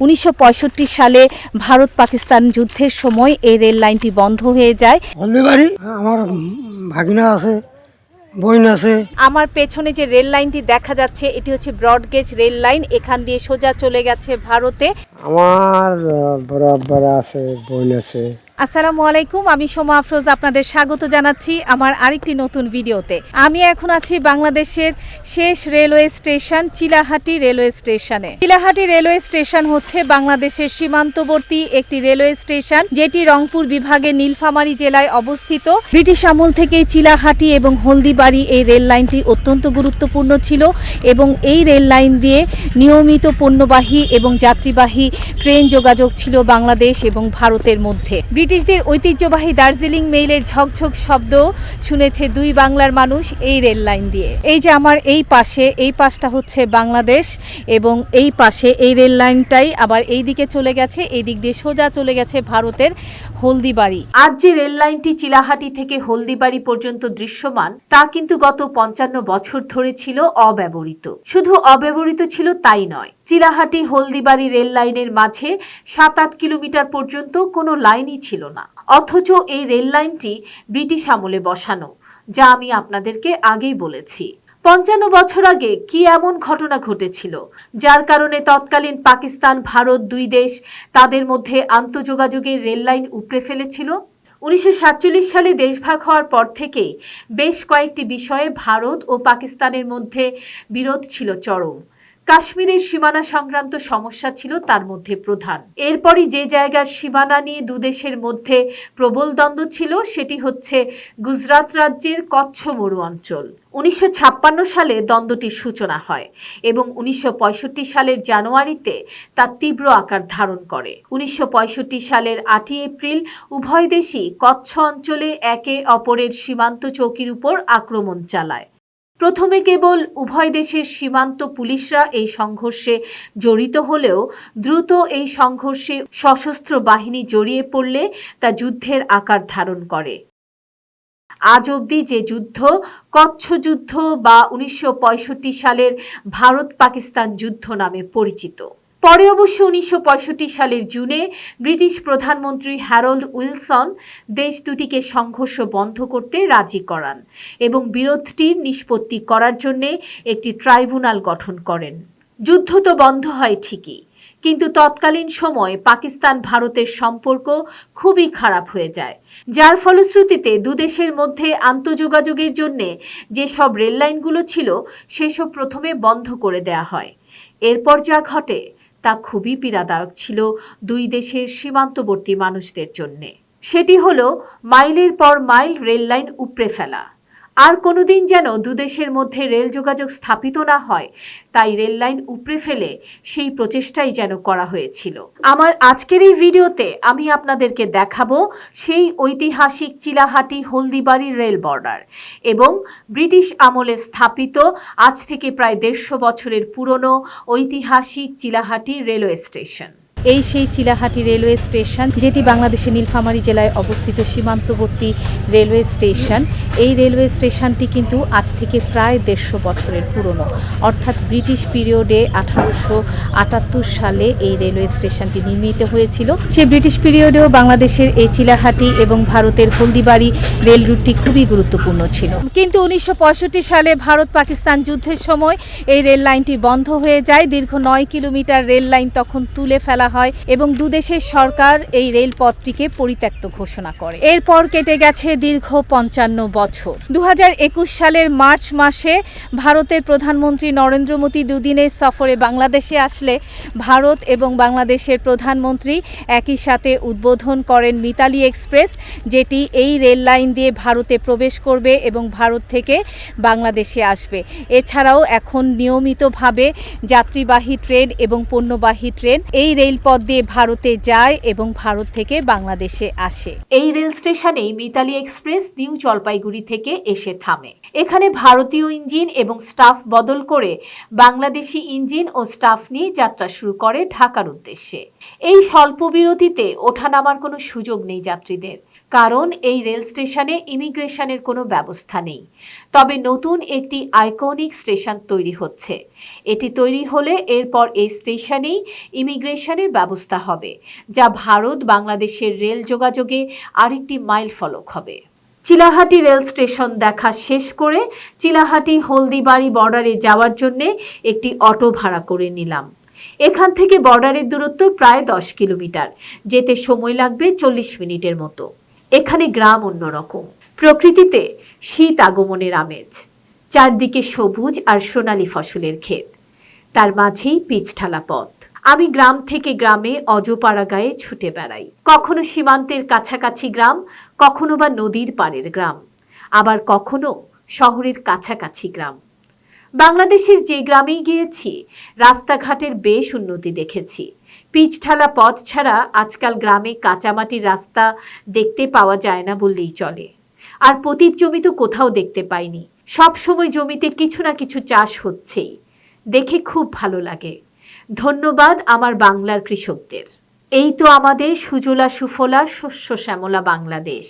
উনিশশো পঁয়ষট্টি সালে ভারত পাকিস্তান যুদ্ধের সময় এই রেল লাইনটি বন্ধ হয়ে যায়। হলদিবাড়ি? আমার ভাগিনা আছে আমার পেছনে যে রেল লাইনটি দেখা যাচ্ছে এটি হচ্ছে ব্রডগেজ রেল লাইন। এখান দিয়ে সোজা চলে গেছে ভারতে। আমার বরাবর আছে বোন আছে। আসসালামু আলাইকুম, আমি সোমা আফরোজ আপনাদের স্বাগত জানাচ্ছি আমার আরেকটি নতুন ভিডিওতে। আমি এখন আছি বাংলাদেশের শেষ রেলওয়ে স্টেশন, চিলাহাটি রেলওয়ে স্টেশনে। চিলাহাটি রেলওয়ে স্টেশন হচ্ছে বাংলাদেশের সীমান্তবর্তী একটি রেলওয়ে স্টেশন, যেটি রংপুর বিভাগে নীলফামারী জেলায় অবস্থিত। ব্রিটিশ আমল থেকেই চিলাহাটি এবং হলদিবাড়ি এই রেল লাইনটি অত্যন্ত গুরুত্বপূর্ণ ছিল এবং এই রেল লাইন দিয়ে নিয়মিত পণ্যবাহী এবং যাত্রীবাহী ট্রেন যোগাযোগ ছিল বাংলাদেশ এবং ভারতের মধ্যে। ব্রিটিশদের ঐতিহ্যবাহী দার্জিলিং মেইলের ঝকঝক শব্দ শুনেছে দুই বাংলার মানুষ এই রেল লাইন দিয়ে। এই যে আমার এই পাশে, এই পাশটা হচ্ছে বাংলাদেশ এবং এই পাশে এই রেল লাইনটাই আবার এই দিকে চলে গেছে, এই দিক দিয়ে সোজা চলে গেছে ভারতের হলদিবাড়ি। আজ যে রেল লাইনটি চিলাহাটি থেকে হলদিবাড়ি পর্যন্ত দৃশ্যমান, তা কিন্তু গত পঞ্চান্ন বছর ধরে ছিল অব্যবহৃত। শুধু অব্যবহৃত ছিল তাই নয় চিলাহাটি হলদিবাড়ি রেল লাইনের মাঝে সাত আট কিলোমিটার পর্যন্ত কোনো লাইনই ছিল না। অথচ এই রেল লাইনটি ব্রিটিশ আমলে বসানো, যা আমি আপনাদেরকে আগেই বলেছি। পঞ্চান্ন বছর আগে কি এমন ঘটনা ঘটেছিল, যার কারণে তৎকালীন পাকিস্তান, ভারত দুই দেশ তাদের মধ্যে আন্তঃযোগাযোগের রেল লাইন উপড়ে ফেলেছিল? উনিশশো সাতচল্লিশ সালে দেশভাগ হওয়ার পর থেকেই বেশ কয়েকটি বিষয়ে ভারত ও পাকিস্তানের মধ্যে বিরোধ ছিল চরম। কাশ্মীরের সীমানা সংক্রান্ত সমস্যা ছিল তার মধ্যে প্রধান। এরপরই যে জায়গার সীমানা নিয়ে দুদেশের মধ্যে প্রবল দ্বন্দ্ব ছিল, সেটি হচ্ছে গুজরাট রাজ্যের কচ্ছ মরু অঞ্চল। উনিশশো ছাপ্পান্ন সালে দ্বন্দ্বটির সূচনা হয় এবং উনিশশো পঁয়ষট্টি সালের জানুয়ারিতে তা তীব্র আকার ধারণ করে। উনিশশো পঁয়ষট্টি সালের আটই এপ্রিল উভয় দেশই কচ্ছ অঞ্চলে একে অপরের সীমান্ত চৌকির উপর আক্রমণ চালায়। প্রথমে কেবল উভয় দেশের সীমান্ত পুলিশরা এই সংঘর্ষে জড়িত হলেও দ্রুত এই সংঘর্ষে সশস্ত্র বাহিনী জড়িয়ে পড়লে তা যুদ্ধের আকার ধারণ করে। আজ অবধি যে যুদ্ধ, কচ্ছ যুদ্ধ বা উনিশশো পঁয়ষট্টি সালের ভারত পাকিস্তান যুদ্ধ নামে পরিচিত। পরে অবশ্য উনিশশো পঁয়ষট্টি সালের জুনে ব্রিটিশ প্রধানমন্ত্রী হ্যারল্ড উইলসন দেশ দুটিকে সংঘর্ষ বন্ধ করতে রাজি করান এবং বিরোধটির নিষ্পত্তি করার জন্য একটি ট্রাইব্যুনাল গঠন করেন। যুদ্ধ তো বন্ধ হয় ঠিকই, কিন্তু তৎকালীন সময় পাকিস্তান ভারতের সম্পর্ক খুবই খারাপ হয়ে যায়, যার ফলশ্রুতিতে দুদেশের মধ্যে আন্তঃযোগাযোগের জন্য যেসব রেললাইনগুলো ছিল সেসব প্রথমে বন্ধ করে দেয়া হয়। এরপর যা ঘটে তা খুবই পীড়াদায়ক ছিল দুই দেশের সীমান্তবর্তী মানুষদের জন্যে। সেটি হলো, মাইলের পর মাইল রেললাইন উপড়ে ফেলা। আর কোনোদিন যেন দুদেশের মধ্যে রেল যোগাযোগ স্থাপিত না হয়, তাই রেল লাইন উপড়ে ফেলে সেই প্রচেষ্টাই যেন করা হয়েছিল। আমার আজকের এই ভিডিওতে আমি আপনাদেরকে দেখাবো সেই ঐতিহাসিক চিলাহাটি হলদিবাড়ি রেল বর্ডার এবং ব্রিটিশ আমলে স্থাপিত আজ থেকে প্রায় দেড়শো বছরের পুরনো ঐতিহাসিক চিলাহাটি রেলওয়ে স্টেশন। এই সেই চিলাহাটি রেলওয়ে স্টেশন, যেটি বাংলাদেশের নীলফামারী জেলায় অবস্থিত সীমান্তবর্তী রেলওয়ে স্টেশন। এই রেলওয়ে স্টেশনটি কিন্তু আজ থেকে প্রায় দেড়শো বছরের পুরনো। অর্থাৎ ব্রিটিশ পিরিয়ডে আঠারোশো আটাত্তর সালে এই রেলওয়ে স্টেশনটি নির্মিত হয়েছিল। সে ব্রিটিশ পিরিয়ডেও বাংলাদেশের এই চিলাহাটি এবং ভারতের হলদিবাড়ি রেল রুটটি খুবই গুরুত্বপূর্ণ ছিল। কিন্তু উনিশশো পঁয়ষট্টি সালে ভারত পাকিস্তান যুদ্ধের সময় এই রেল লাইনটি বন্ধ হয়ে যায়। দীর্ঘ নয় কিলোমিটার রেল লাইন তখন তুলে ফেলা হয় এবং দুদেশের সরকার এই রেলপথটিকে পরিত্যক্ত ঘোষণা করে। এরপর কেটে গেছে দীর্ঘ পঞ্চান্ন বছর। দু হাজার একুশ সালের মার্চ মাসে ভারতের প্রধানমন্ত্রী নরেন্দ্র মোদী দুদিনের সফরে বাংলাদেশে আসলে ভারত এবং বাংলাদেশের প্রধানমন্ত্রী একই সাথে উদ্বোধন করেন মিতালি এক্সপ্রেস, যেটি এই রেল লাইন দিয়ে ভারতে প্রবেশ করবে এবং ভারত থেকে বাংলাদেশে আসবে। এছাড়াও এখন নিয়মিতভাবে যাত্রীবাহী ট্রেন এবং পণ্যবাহী ট্রেন এই রেলপথ দিয়ে ভারতে যায় এবং ভারত থেকে বাংলাদেশে আসে। এই রেল স্টেশনেই মিতালি এক্সপ্রেস নিউ জলপাইগুড়ি থেকে এসে থামে। এখানে ভারতীয় ইঞ্জিন এবং স্টাফ বদল করে বাংলাদেশি ইঞ্জিন ও স্টাফ নিয়ে যাত্রা শুরু করে ঢাকার উদ্দেশ্যে। এই স্বল্প বিরতিতে ওঠানামার কোনো সুযোগ নেই যাত্রীদের। কারণ এই রেল স্টেশনে ইমিগ্রেশনের কোনো ব্যবস্থা নেই। তবে নতুন একটি আইকনিক স্টেশন তৈরি হচ্ছে। এটি তৈরি হলে এরপর এই স্টেশনেই ইমিগ্রেশনের ব্যবস্থা হবে, যা ভারত, বাংলাদেশের রেল যোগাযোগে আরেকটি মাইল ফলক হবে। চিলাহাটি রেল স্টেশন দেখা শেষ করে চিলাহাটি হলদিবাড়ি বর্ডারে যাওয়ার জন্য একটি অটো ভাড়া করে নিলাম। এখান থেকে বর্ডারের দূরত্ব প্রায় দশ কিলোমিটার, যেতে সময় লাগবে চল্লিশ মিনিটের মতো। এখানে গ্রাম অন্যরকম। প্রকৃতিতে শীত আগমনের আমেজ। চারদিকে সবুজ আর সোনালী ফসলের ক্ষেত। তার মাঝেই পিচঢালা পথ। আমি গ্রাম থেকে গ্রামে অজপাড়া গায়ে ছুটে বেড়াই। কখনো সীমান্তের কাছাকাছি গ্রাম, কখনো বা নদীর পাড়ের গ্রাম। আবার কখনো শহরের কাছাকাছি গ্রাম। বাংলাদেশের যে গ্রামেই গিয়েছি, রাস্তাঘাটের বেশ উন্নতি দেখেছি। পিচঢালা পথ ছাড়া আজকাল গ্রামে কাঁচামাটির রাস্তা দেখতে পাওয়া যায় না বললেই চলে। আর পতিত জমি তো কোথাও দেখতে পাইনি। সব সময় জমিতে কিছু না কিছু চাষ হচ্ছেই। দেখে খুব ভালো লাগে। ধন্যবাদ আমার বাংলার কৃষকদের। এই তো আমাদের সুজলা সুফলা শস্য শ্যামলা বাংলাদেশ।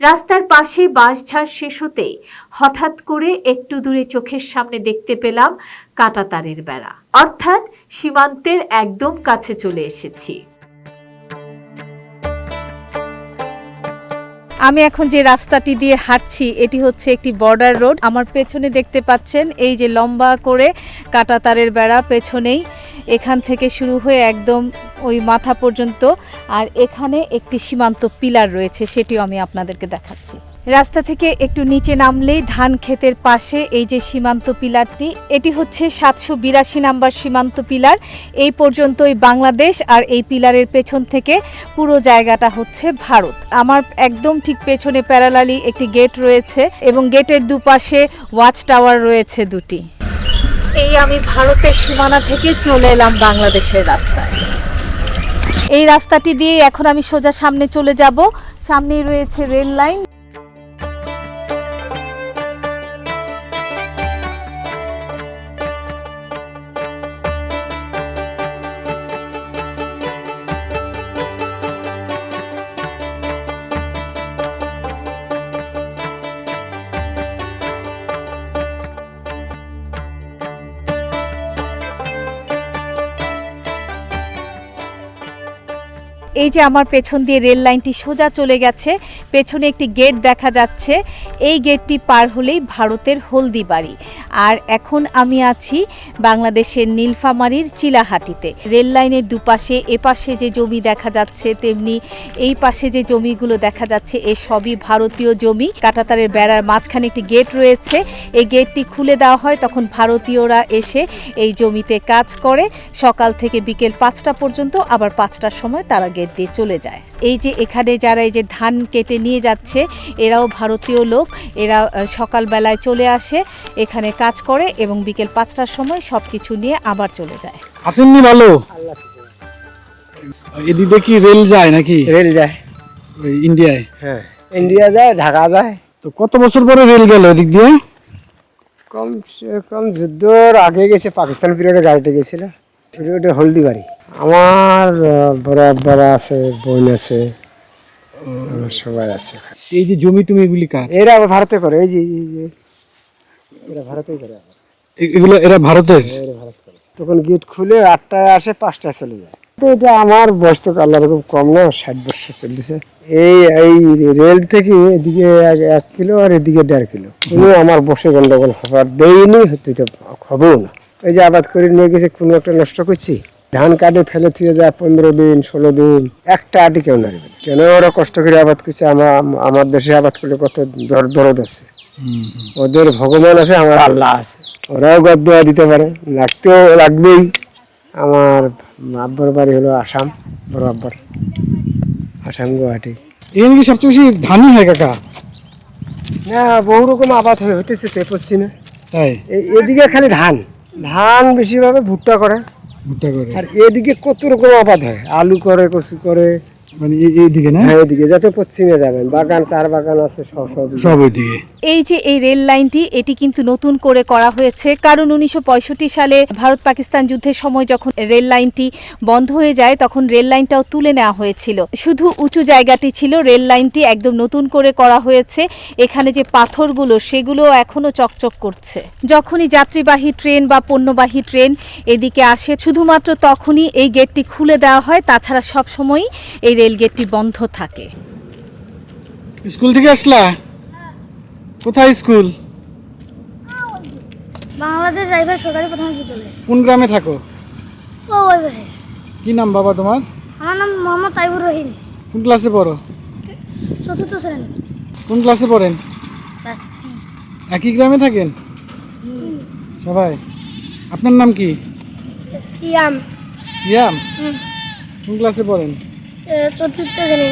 রাস্তার পাশে বাঁশঝাড় শেষ হতেই হঠাৎ করে একটু দূরে চোখের সামনে দেখতে পেলাম কাঁটাতারের বেড়া। অর্থাৎ সীমান্তের একদম কাছে চলে এসেছি। আমি এখন যে রাস্তাটি দিয়ে হাঁটছি, এটি হচ্ছে একটি বর্ডার রোড আমার পেছনে দেখতে পাচ্ছেন এই যে লম্বা করে কাটা তারের বেড়া পেছনেই। এখান থেকে শুরু হয়ে একদম ওই মাথা পর্যন্ত। আর এখানে একটি সীমান্ত পিলার রয়েছে, সেটিও আমি আপনাদেরকে দেখাচ্ছি। রাস্তা থেকে একটু নিচে নামলেই ধান ক্ষেতের পাশে এই যে সীমান্ত পিলারটি, এটি হচ্ছে সাতশো বিরাশি নাম্বার সীমান্ত পিলার। এই পর্যন্তই বাংলাদেশ আর এই পিলারের পেছন থেকে পুরো জায়গাটা হচ্ছে ভারত। আমার একদম ঠিক পেছনে প্যারালালি একটি গেট রয়েছে এবং গেটের দুপাশে ওয়াচ টাওয়ার রয়েছে দুটি। এই আমি ভারতের সীমানা থেকে চলে এলাম বাংলাদেশের রাস্তায়। এই রাস্তাটি দিয়ে এখন আমি সোজা সামনে চলে যাব। সামনেই রয়েছে রেল লাইন। এই যে আমার পেছন দিয়ে রেল লাইনটি সোজা চলে গেছে, পেছনে একটি গেট দেখা যাচ্ছে। এই গেটটি পার হলেই ভারতের হলদিবাড়ি। আর এখন আমি আছি বাংলাদেশের নীলফামারীর চিলাহাটিতে। রেল লাইনের দুপাশে, এপাশে যে জমি দেখা যাচ্ছে, তেমনি এই পাশে যে জমিগুলো দেখা যাচ্ছে, এ সবই ভারতীয় জমি। কাটাতারের বেড়ার মাঝখানে একটি গেট রয়েছে। এই গেটটি খুলে দেওয়া হয়, তখন ভারতীয়রা এসে এই জমিতে কাজ করে। সকাল থেকে বিকেল পাঁচটা পর্যন্ত, আবার পাঁচটার সময় তারা গেট দিয়ে চলে যায়। এই যে এখানে যারা এই যে ধান কেটে নিয়ে যাচ্ছে এরাও ভারতীয় লোক। এরা সকালবেলায় চলে আসে এখানে কাজ করে এবং বিকেল পাঁচটার সময় সব কিছু নিয়ে আবার চলে যায়। আসেননি ভালো? এদিকে কি রেল যায় নাকি? রেল যায়। ইন্ডিয়ায়? হ্যাঁ। ইন্ডিয়া যায় ঢাকা যায়। তো কত বছর পরে রেল গেল এদিক দিয়ে? কম কম যুদ্ধর আগে গেছে পাকিস্তান পিরিয়ডে গাড়িতে গেছিল পিরিয়ডে হলদিবাড়ি আমার বড় আব্বার আছে বোন আছে সবাই আছে এই যে জমি টমি এগুলি কার? এরা আবার ভারতে করে এই যে এই যে এরা ভারতেই করে এগুলো এরা ভারতের? করে তখন গেট খুলে আটটায় আসে পাঁচটায় চলে যায়। তো এটা আমার বয়স তো আল্লাহ রকম কম না ষাট বছর চলতেছে। এই এই রেল থেকে এদিকে এক কিলো আর এদিকে দেড় কিলো। আমার বসে গন্ডগোল হবার দেয়নি হতে হবেও না। এই যে আবাদ করে নিয়ে গেছে কোনো একটা নষ্ট করছি। ধান কাটে ফেলে থুয়ে যায় পনেরো দিন ষোলো দিন একটা আটি কেউ নাড়বে না। কেন ওরা কষ্ট করে আবাদ করছে? আমার আমার দেশে আবাদ করলে কত দর দরদ আছে। ওদের ভগবান আছে আমার আল্লাহ আছে। ওরাও গদ্দোয়া দিতে পারে। লাগতেও লাগবেই। আমার আব্বর বাড়ি হলো আসাম বড় আব্বার। আসাম গুয়াহাটি। এখানে কি সবচেয়ে বেশি ধানই হয় কাকা? না বহু রকম আবাদ হতেছে তো পশ্চিমে। তাই? এদিকে খালি ধান। ধান বেশিরভাবে ভুট্টা করে। ভুট্টা করে। আর এদিকে কত রকম আবাদ হয়? আলু করে কচু করে। মানে এই- এইদিকে না? হ্যাঁ এদিকে যাতে পশ্চিমে যাবেন। বাগান চার বাগান আছে সব সব সব এই যে এই রেল লাইনটি এটি কিন্তু নতুন করে করা হয়েছে। কারণ উনিশশো পঁয়ষট্টি সালে ভারত পাকিস্তান যুদ্ধের সময় যখন রেল লাইনটি বন্ধ হয়ে যায় তখন রেল লাইনটাও তুলে নেওয়া হয়েছিল। শুধু উঁচু জায়গাটি ছিল রেল লাইনটি একদম নতুন করে করা হয়েছে। এখানে যে পাথরগুলো সেগুলো এখনও চকচক করছে। যখনই যাত্রীবাহী ট্রেন বা পণ্যবাহী ট্রেন এদিকে আসে শুধুমাত্র তখনই এই গেটটি খুলে দেওয়া হয়। তাছাড়া সব সময়ই এই রেল গেটটি বন্ধ থাকে। স্কুল থেকে আসলা? কোথায় স্কুল? বাংলাদেশ রাইফেল সরকারি প্রাথমিক বিদ্যালয়। কোন গ্রামে থাকো? ও ওই পাশে। কি নাম বাবা তোমার? আমার নাম মোহাম্মদ তাইবুর রহিম। কোন ক্লাসে পড়ো? চতুর্থ শ্রেণি। কোন ক্লাসে পড়েন? Class three. একই গ্রামে থাকেন? সবাই। আপনার নাম কি? সিয়াম। সিয়াম? কোন ক্লাসে পড়েন? চতুর্থ শ্রেণি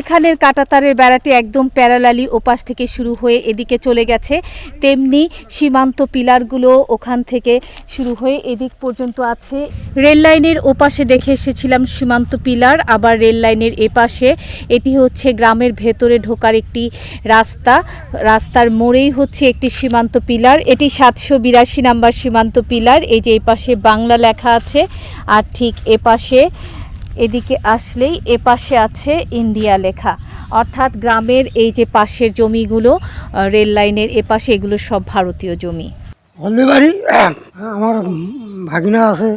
এখানের কাটাতারের বেড়াটি একদম প্যারালালি ওপাশ থেকে শুরু হয়ে এদিকে চলে গেছে। তেমনি সীমান্ত পিলারগুলো ওখান থেকে শুরু হয়ে এদিক পর্যন্ত আছে। রেল লাইনের ওপাশে দেখে এসেছিলাম সীমান্ত পিলার, আবার রেল লাইনের এপাশে এটি হচ্ছে গ্রামের ভেতরে ঢোকার একটি রাস্তা। রাস্তার মোড়েই হচ্ছে একটি সীমান্ত পিলার। এটি সাতশো বিরাশি নাম্বার সীমান্ত পিলার। এই যে এপাশে বাংলা লেখা আছে, আর ঠিক এপাশে এদিকে আসলেই এপাশে আছে ইন্ডিয়া লেখা। অর্থাৎ গ্রামের এই যে পাশের জমিগুলো রেল লাইনের এপাশে এগুলো সব ভারতীয় জমি। হলদিবাড়ি আমার ভাগিনা আছে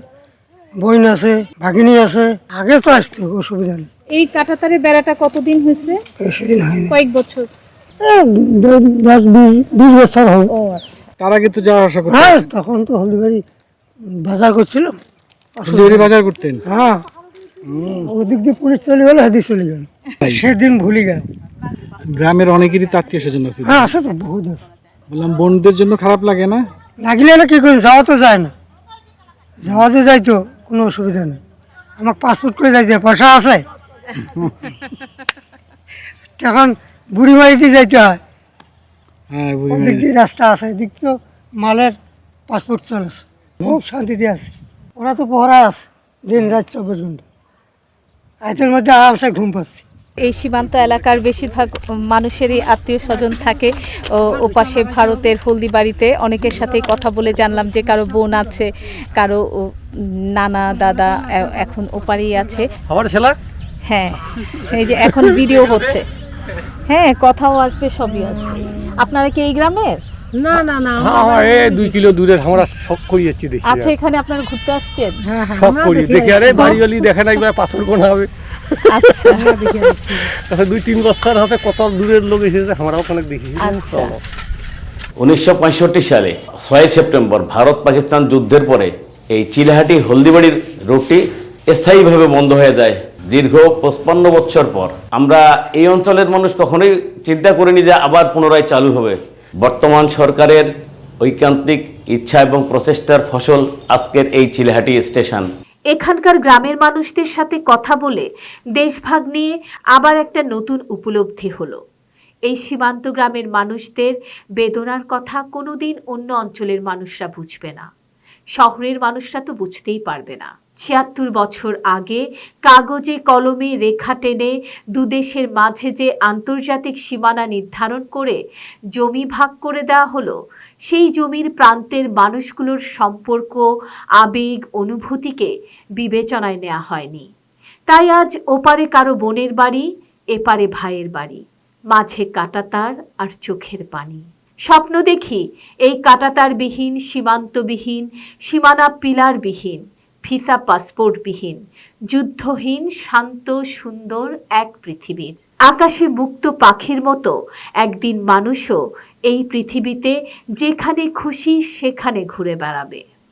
বোন আছে ভাগিনী আছে আগে তো আসতো অসুবিধা নেই। এই কাটাতারের বেড়াটা কতদিন হয়েছে? বেশি দিন হয়নি। কয়েক বছর। দশ বিশ বছর হবে আচ্ছা। তার আগে তো যাওয়া আসা হ্যাঁ তখন তো হলদিবাড়ি বাজার করছিলাম। বাজার করতেন? হ্যাঁ। ওদিক দিয়ে পুলিশ চলে গেল হেদিক চলে গেল। সেদিন ভুলে গেল গ্রামের অনেকেরই তো আত্মীয় স্বজন আছে। হ্যাঁ আছে তো বহুত আছে। বললাম বোনদের জন্য খারাপ লাগে না? লাগলে না কি করি যাওয়া তো যায় না। যাওয়া তো যাইতো কোনো অসুবিধা নেই। আমাকে পাসপোর্ট করে যাইতে পয়সা আছে? তখন বুড়িমারিতে যাইতে হয়। হ্যাঁ ওদিক দিয়ে রাস্তা আছে এদিক তো মালের পাসপোর্ট চলেছে খুব শান্তিতে আছে। ওরা তো পহরা আছে দিন রাত চব্বিশ ঘণ্টা। রাতের মধ্যে আরামসে ঘুম পাচ্ছি। এই সীমান্ত এলাকার বেশিরভাগ মানুষেরই আত্মীয় স্বজন থাকে ও ওপাশে ভারতের হলদিবাড়িতে অনেকের সাথেই কথা বলে জানলাম যে কারও বোন আছে কারও ও, নানা দাদা এখন ওপারেই আছে। আমার ছেলা? হ্যাঁ এই যে এখন ভিডিও হচ্ছে। হ্যাঁ কথাও আসবে সবই আসবে। আপনারা কি এই গ্রামের? হ্যাঁ এই দুই কিলো দূরের আমরা শখ করি যাচ্ছি দেখি আচ্ছা এখানে আপনারা ঘুরতে আসছেন? শখ করি দেখি আরে বাড়িওয়ালি দেখে না একবার পাথর কোন হবে। আচ্ছা। তাহলে দুই তিন বছর হাতে কত দূরের লোক এসেছে আমরাও অনেক দেখি। আচ্ছা। উনিশশো সালে ছয় সেপ্টেম্বর ভারত পাকিস্তান যুদ্ধের পরে এই চিলাহাটি হলদিবাড়ির রুটটি স্থায়ীভাবে বন্ধ হয়ে যায় দীর্ঘ পঁচপান্ন বছর পর। আমরা এই অঞ্চলের মানুষ কখনোই চিন্তা করিনি যে আবার পুনরায় চালু হবে। বর্তমান সরকারের ঐকান্তিক ইচ্ছা এবং প্রচেষ্টার ফসল আজকের এই চিলাহাটি স্টেশন। এখানকার গ্রামের মানুষদের সাথে কথা বলে দেশভাগ নিয়ে আবার একটা নতুন উপলব্ধি হলো। এই সীমান্ত গ্রামের মানুষদের বেদনার কথা কোনোদিন অন্য অঞ্চলের মানুষরা বুঝবে না। শহরের মানুষরা তো বুঝতেই পারবে না। ছিয়াত্তর বছর আগে কাগজে, কলমে, রেখা টেনে দুদেশের মাঝে যে আন্তর্জাতিক সীমানা নির্ধারণ করে জমি ভাগ করে দেওয়া হলো, সেই জমির প্রান্তের মানুষগুলোর সম্পর্ক, আবেগ, অনুভূতিকে বিবেচনায় নেওয়া হয়নি। তাই আজ ওপারে কারও বোনের বাড়ি, এপারে ভাইয়ের বাড়ি। মাঝে কাটাতার আর চোখের পানি। স্বপ্ন দেখি এই কাটাতারবিহীন, সীমান্তবিহীন, সীমানা পিলারবিহীন ভিসা পাসপোর্টবিহীন, যুদ্ধহীন, শান্ত, সুন্দর এক পৃথিবীর। আকাশে মুক্ত পাখির মতো একদিন মানুষও এই পৃথিবীতে যেখানে খুশি সেখানে ঘুরে বেড়াবে।